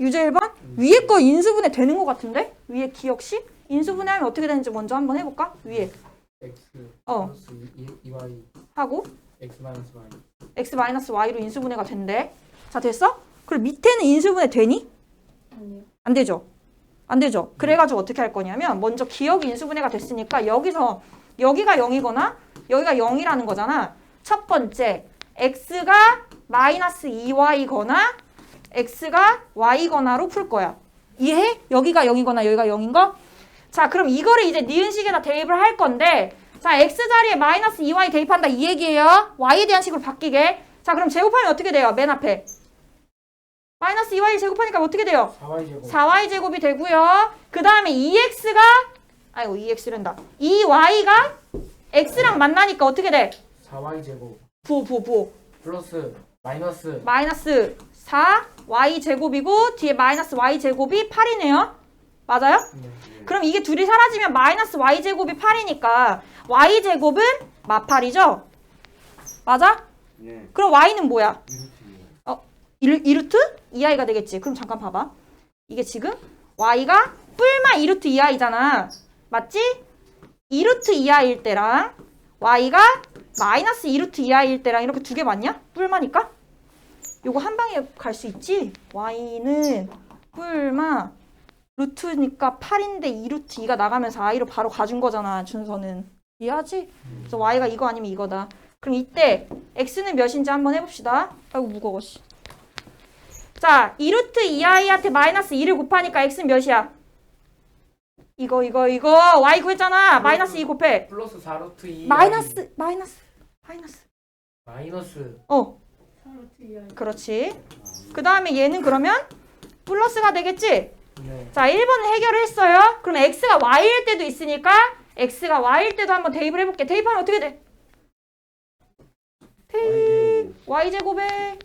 유제 1번? 위에 거 인수분해 되는 것 같은데? 위에 기억시? 인수분해하면 어떻게 되는지 먼저 한번 해볼까? 위에 x 어. 플러스 2, y 하고 x 마이너스 y x 마이너스 y로 인수분해가 된대. 자 됐어? 그리고 밑에는 인수분해 되니? 아니요. 안 되죠. 안 되죠. 그래가지고 어떻게 할 거냐면 먼저 기억이 인수분해가 됐으니까 여기서 여기가 0이거나 여기가 0이라는 거잖아. 첫 번째 x가 마이너스 2y거나 x가 y거나로 풀 거야. 이해해? 여기가 0이거나 여기가 0인 거? 자 그럼 이거를 이제 니은식에다 대입을 할 건데 자 x 자리에 마이너스 2y 대입한다 이 얘기예요. y에 대한 식으로 바뀌게. 자 그럼 제곱하면 어떻게 돼요? 맨 앞에 마이너스 2y 제곱하니까 어떻게 돼요? 4y 제곱 4y 제곱이 되고요. 그 다음에 2x가 아이고 2x랜다. 2y가 x랑 만나니까 어떻게 돼? 4y 제곱 부호. 플러스 마이너스 마이너스 4y 제곱이고 뒤에 마이너스 y 제곱이 8이네요. 맞아요? 네. 그럼 이게 둘이 사라지면 마이너스 y 제곱이 8이니까 y 제곱은 마팔이죠? 맞아? 네. 그럼 y는 뭐야? 이렇게 1, 루트 2i가 되겠지. 그럼 잠깐 봐봐. 이게 지금 y가 뿔마 2루트 2i잖아. 맞지? 2루트 2i일 때랑 y가 마이너스 2루트 2i일 때랑 이렇게 두 개 맞냐? 뿔마니까? 요거 한 방에 갈 수 있지? y는 뿔마 루트니까 8인데 2루트 2가 나가면서 i로 바로 가준 거잖아. 준서는. 이해하지? 그래서 y가 이거 아니면 이거다. 그럼 이때 x는 몇인지 한번 해봅시다. 아이고 무거워. 씨. 자, 2루트 2i한테 마이너스 2를 곱하니까 x는 몇이야? 이거 이거 이거 y 구했잖아. 마이너스 2 곱해. 플러스 4 루트 2 마이너스 마이너스 마이너스. 마이너스 어, 4루트 2i. 그렇지. 그 다음에 얘는 그러면 플러스가 되겠지? 네 자, 1번을 해결을 했어요. 그럼 x가 y일 때도 있으니까 x가 y일 때도 한번 대입을 해볼게. 대입하면 어떻게 돼? 대입 y 제곱에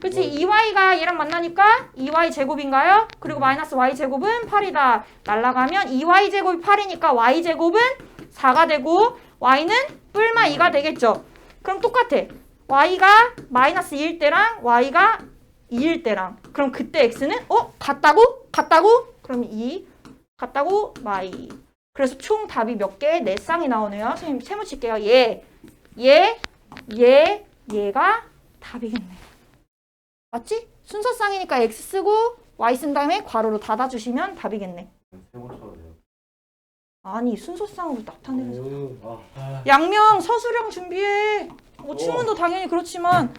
그치 2y가 얘랑 만나니까 2y 제곱인가요? 그리고 마이너스 y 제곱은 8이다. 날라가면 2y 제곱이 8이니까 y 제곱은 4가 되고 y는 뿔마 2가 되겠죠. 그럼 똑같아. y가 마이너스 2일 때랑 y가 2일 때랑 그럼 그때 x는 어? 같다고? 같다고? 그럼 2 같다고? y 그래서 총 답이 몇 개? 네 쌍이 나오네요. 선생님 세모 칠게요. 얘, 얘, 얘, 얘가 답이겠네. 맞지? 순서쌍이니까 x 쓰고 y 쓴 다음에 괄호로 닫아주시면 답이겠네. 세모. 아니 순서쌍으로 나타내면서 오, 아, 양명 서술형 준비해. 뭐 춘문도 당연히 그렇지만